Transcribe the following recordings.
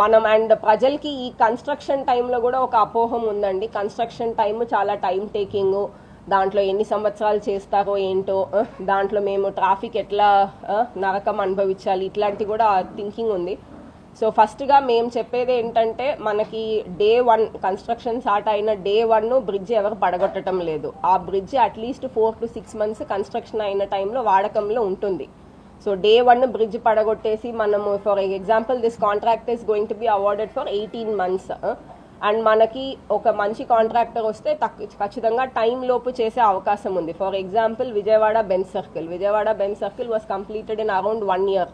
మనం అండ్ ప్రజలకి ఈ కన్స్ట్రక్షన్ టైంలో కూడా ఒక అపోహం ఉందండి. కన్స్ట్రక్షన్ టైం చాలా టైం టేకింగ్ దాంట్లో ఎన్ని సంవత్సరాలు చేస్తారో ఏంటో దాంట్లో మేము ట్రాఫిక్ ఎట్లా నరకం అనుభవించాలి ఇట్లాంటి కూడా థింకింగ్ ఉంది. సో ఫస్ట్గా మేము చెప్పేది ఏంటంటే మనకి డే వన్ కన్స్ట్రక్షన్ స్టార్ట్ అయిన డే వన్ బ్రిడ్జ్ ఎవరు పడగొట్టడం లేదు. ఆ bridge at least four to six months construction అయిన టైంలో వాడకంలో ఉంటుంది. సో డే వన్ బ్రిడ్జ్ పడగొట్టేసి మనము for example this contract is going to be awarded for eighteen months and మనకి ఒక మంచి కాంట్రాక్టర్ వస్తే తక్ ఖచ్చితంగా టైం లోపు చేసే అవకాశం ఉంది. For example Vijayawada Benz circle Vijayawada Benz circle was completed in around one year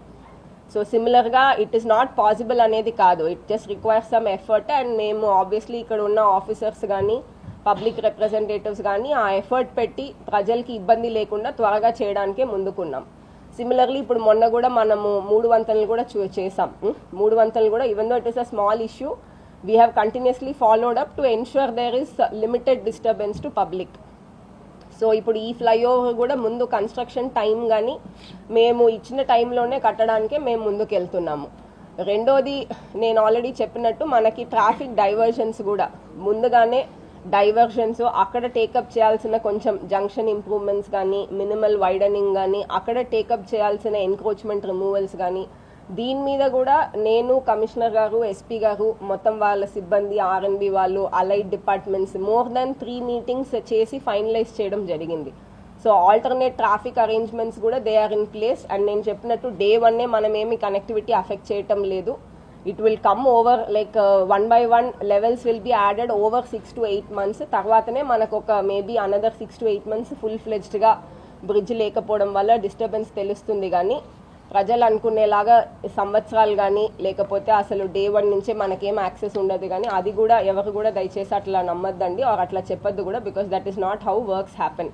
so సిమిలర్గా ఇట్ ఈస్ నాట్ పాసిబుల్ అనేది కాదు. It just requires some effort and మేము ఆబ్వియస్లీ ఇక్కడ ఉన్న ఆఫీసర్స్ కానీ పబ్లిక్ రిప్రజెంటేటివ్స్ కానీ ఆ ఎఫర్ట్ పెట్టి ప్రజలకి ఇబ్బంది లేకుండా త్వరగా చేయడానికే ముందుకున్నాం. సిమిలర్లీ ఇప్పుడు మొన్న కూడా మనము మూడు వంతలు కూడా చూ చేసాం మూడు వంతలు కూడా even though it is a small issue we have continuously followed up to ensure there is limited disturbance to public so ఇప్పుడు ఈ ఫ్లైఓవర్ కూడా ముందు కన్స్ట్రక్షన్ టైం కానీ మేము ఇచ్చిన టైంలోనే కట్టడానికే మేము ముందుకు వెళ్తున్నాము రెండోది నేను ఆల్రెడీ చెప్పినట్టు మనకి ట్రాఫిక్ డైవర్షన్స్ కూడా ముందుగానే డైవర్షన్స్ అక్కడ టేకప్ చేయాల్సిన కొంచెం జంక్షన్ ఇంప్రూవ్మెంట్స్ కానీ మినిమల్ వైడనింగ్ కానీ అక్కడ టేకప్ చేయాల్సిన ఎన్క్రోచ్మెంట్ రిమూవల్స్ కానీ దీని మీద కూడా నేను కమిషనర్ గారు ఎస్పీ గారు మొత్తం వాళ్ళ సిబ్బంది ఆర్ఎన్బి వాళ్ళు allied departments more than three meetings చేసి ఫైనలైజ్ చేయడం జరిగింది. సో ఆల్టర్నేట్ ట్రాఫిక్ అరేంజ్మెంట్స్ కూడా they are in place and నేను చెప్పినట్టు డే వన్నే మనం ఏమి కనెక్టివిటీ అఫెక్ట్ చేయటం లేదు. It will come over like one by one levels will be added over six to eight months తర్వాతనే మనకు ఒక maybe another six to eight months full ఫ్లెజ్డ్గా bridge లేకపోవడం వల్ల డిస్టర్బెన్స్ తెలుస్తుంది కానీ ప్రజలు అనుకునేలాగా సంవత్సరాలు కానీ లేకపోతే అసలు డే వన్ నుంచే మనకేం యాక్సెస్ ఉండదు కానీ అది కూడా ఎవరు కూడా దయచేసి అట్లా నమ్మద్దండి. ఆర్ అట్లా చెప్పొద్దు కూడా because that is not how works happen